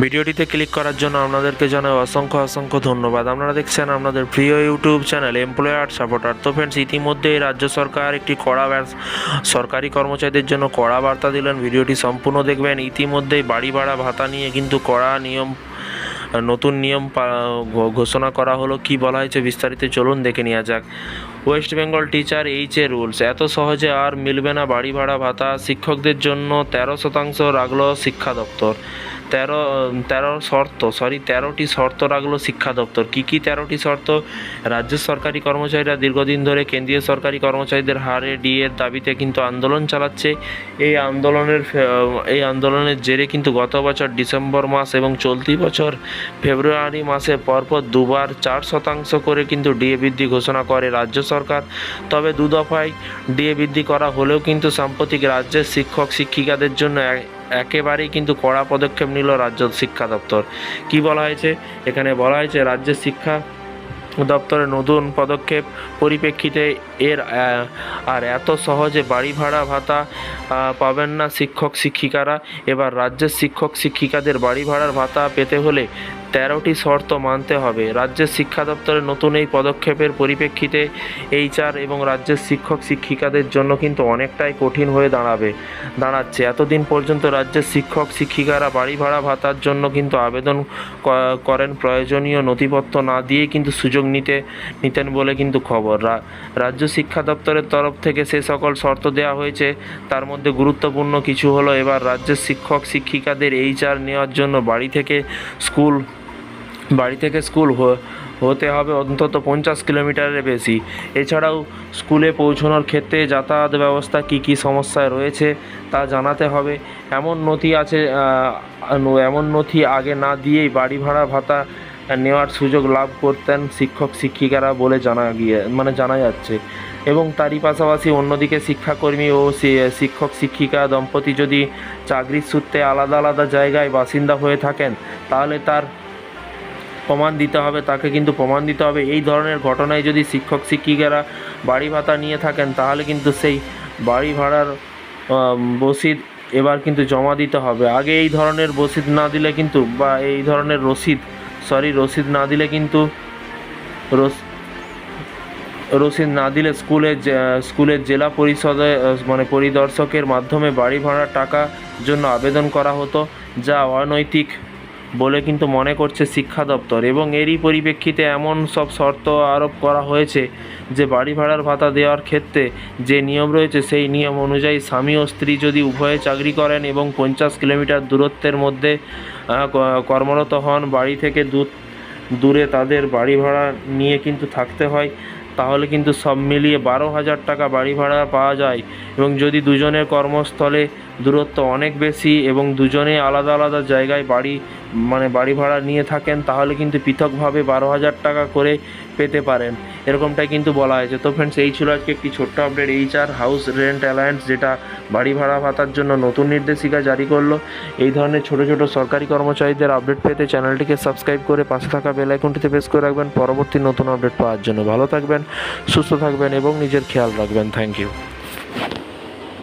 ভিডিওটিতে ক্লিক করার জন্য আপনাদেরকে জানাই অসংখ্য অসংখ্য ধন্যবাদ। আপনারা দেখছেন আপনাদের প্রিয় ইউটিউব চ্যানেল এমপ্লয়ার সাপোর্টার। তো ফ্রেন্ডস ইতিমধ্যেই রাজ্য সরকার একটি কড়া সরকারি কর্মচারীদের জন্য কড়া বার্তা দিলেন। ভিডিওটি সম্পূর্ণ দেখবেন। ইতিমধ্যেই বাড়ি ভাড়া, ভাতা নিয়ে কিন্তু কড়া নিয়ম, নতুন নিয়ম ঘোষণা করা হলো। কি বলা হয়েছে বিস্তারিত চলুন দেখে নেওয়া যাক। West Bengal teacher H A rules, এত সহজে আর মিলবে না বাড়ি ভাড়া, ভাতা। শিক্ষকদের জন্য তেরো শতাংশ রাখল শিক্ষা দপ্তর। তেরো তেরো শর্ত সরি তেরোটি শর্ত রাখল শিক্ষা দপ্তর। কী কী তেরোটি শর্ত? রাজ্যের সরকারি কর্মচারীরা দীর্ঘদিন ধরে কেন্দ্রীয় সরকারি কর্মচারীদের হারে ডিএর দাবিতে কিন্তু আন্দোলন চালাচ্ছে। এই আন্দোলনের এই আন্দোলনের জেরে কিন্তু গত বছর ডিসেম্বর মাস এবং চলতি বছর ফেব্রুয়ারি মাসে পরপর দুবার চার শতাংশ করে কিন্তু ডিএ বৃদ্ধি ঘোষণা করে রাজ্য সরকার। তবে দু দফায় ডিএ বৃদ্ধি করা হলেও কিন্তু সাম্প্রতিক রাজ্যের শিক্ষক, শিক্ষিকাদের জন্য একেবারেই কিন্তু কড়া পদক্ষেপ নিল রাজ্য শিক্ষা দপ্তর। কি বলা হয়েছে? এখানে বলা হয়েছে, রাজ্যের শিক্ষা দপ্তরের নতুন পদক্ষেপ পরিপ্রেক্ষিতে এর আর এত সহজে বাড়ি ভাড়া ভাতা পাবেন না শিক্ষক শিক্ষিকারা। এবার রাজ্যের শিক্ষক শিক্ষিকাদের বাড়ি ভাড়ার ভাতা পেতে হলে তেরোটি শর্ত মানতে হবে। রাজ্যের শিক্ষা দপ্তরের নতুন এই পদক্ষেপের পরিপ্রেক্ষিতে এইচআর এবং রাজ্যের শিক্ষক শিক্ষিকাদের জন্য কিন্তু অনেকটাই কঠিন হয়ে দাঁড়াবে, দাঁড়াচ্ছে। এতদিন পর্যন্ত রাজ্যের শিক্ষক শিক্ষিকারা বাড়ি ভাড়া ভাতার জন্য কিন্তু আবেদন করেন। প্রয়োজনীয় নথিপত্র না দিয়ে কিন্তু সুযোগ নিতে নিতেন বলে কিন্তু খবর। রাজ্য শিক্ষা দপ্তরের তরফ থেকে সে সকল শর্ত দেওয়া হয়েছে। তার মধ্যে গুরুত্বপূর্ণ কিছু হলো এবার রাজ্যের শিক্ষক, শিক্ষিকাদের এইচআর নেওয়ার জন্য বাড়ি থেকে স্কুল, বাড়ি থেকে স্কুল হতে হবে অন্তত পঞ্চাশ কিলোমিটারের বেশি। এছাড়াও স্কুলে পৌঁছানোর ক্ষেত্রে যাতায়াত ব্যবস্থা কী কী সমস্যায় রয়েছে তা জানাতে হবে। এমন নথি আছে এমন নথি আগে না দিয়েই বাড়ি ভাড়া ভাতা নেওয়ার সুযোগ লাভ করতেন শিক্ষক শিক্ষিকারা বলে জানা গিয়ে মানে জানা যাচ্ছে। এবং তারই পাশাপাশি অন্যদিকে শিক্ষাকর্মী ও শিক্ষক শিক্ষিকা দম্পতি যদি চাকরির সূত্রে আলাদা আলাদা জায়গায় বাসিন্দা হয়ে থাকেন, তাহলে তার প্রমাণ দিতে হবে, তাকে কিন্তু প্রমাণ দিতে হবে। এই ধরনের ঘটনায় যদি শিক্ষক শিক্ষিকারা বাড়ি ভাতা নিয়ে থাকেন, তাহলে কিন্তু সেই বাড়ি ভাড়ার বসিদ এবার কিন্তু জমা দিতে হবে। আগে এই ধরনের বসিদ না দিলে কিন্তু বা এই ধরনের রসিদ সরি রসিদ না দিলে কিন্তু রস রসিদ না দিলে স্কুলে স্কুলের জেলা পরিষদে মানে পরিদর্শকের মাধ্যমে বাড়ি ভাড়ার টাকা জন্য আবেদন করা হতো, যা অনৈতিক। বলে কিন্তু মনে করছে শিক্ষা দপ্তর। এবং এরই পরিপ্রেক্ষিতে এমন সব শর্ত আরোপ করা হয়েছে যে বাড়ি ভাড়ার ভাতা দেওয়ার ক্ষেত্রে যে নিয়ম রয়েছে, সেই নিয়ম অনুযায়ী স্বামী ও স্ত্রী যদি উভয়ে চাকরি করেন এবং পঞ্চাশ কিলোমিটার দূরত্বের মধ্যে কর্মরত হন, বাড়ি থেকে দূর, দূরে তাদের বাড়ি ভাড়া নিয়ে কিন্তু থাকতে হয়, তাহলে কিন্তু সব মিলিয়ে বারো হাজার টাকা বাড়ি ভাড়া পাওয়া যায়। এবং যদি দুজনের কর্মস্থলে দূরত্ব অনেক বেশি এবং দুজনে আলাদা আলাদা জায়গায় বাড়ি মানে বাড়ি ভাড়া নিয়ে থাকেন, তাহলে কিন্তু পৃথকভাবে বারো হাজার টাকা করে পেতে পারেন। এরকমটাই কিন্তু বলা হয়েছে। তো ফ্রেন্ডস এই ছিল আজকে একটি ছোট্ট update H R house rent allowance যেটা বাড়ি ভাড়া ভাতার জন্য নতুন নির্দেশিকা জারি করল। এই ধরনের ছোট ছোট সরকারি কর্মচারীদের আপডেট পেতে চ্যানেলটিকে সাবস্ক্রাইব করে পাশে থাকা বেল আইকনটিতে প্রেস করে রাখবেন। পরবর্তী নতুন আপডেট পাওয়ার জন্য। ভালো থাকবেন, সুস্থ থাকবেন এবং নিজের খেয়াল রাখবেন। Thank you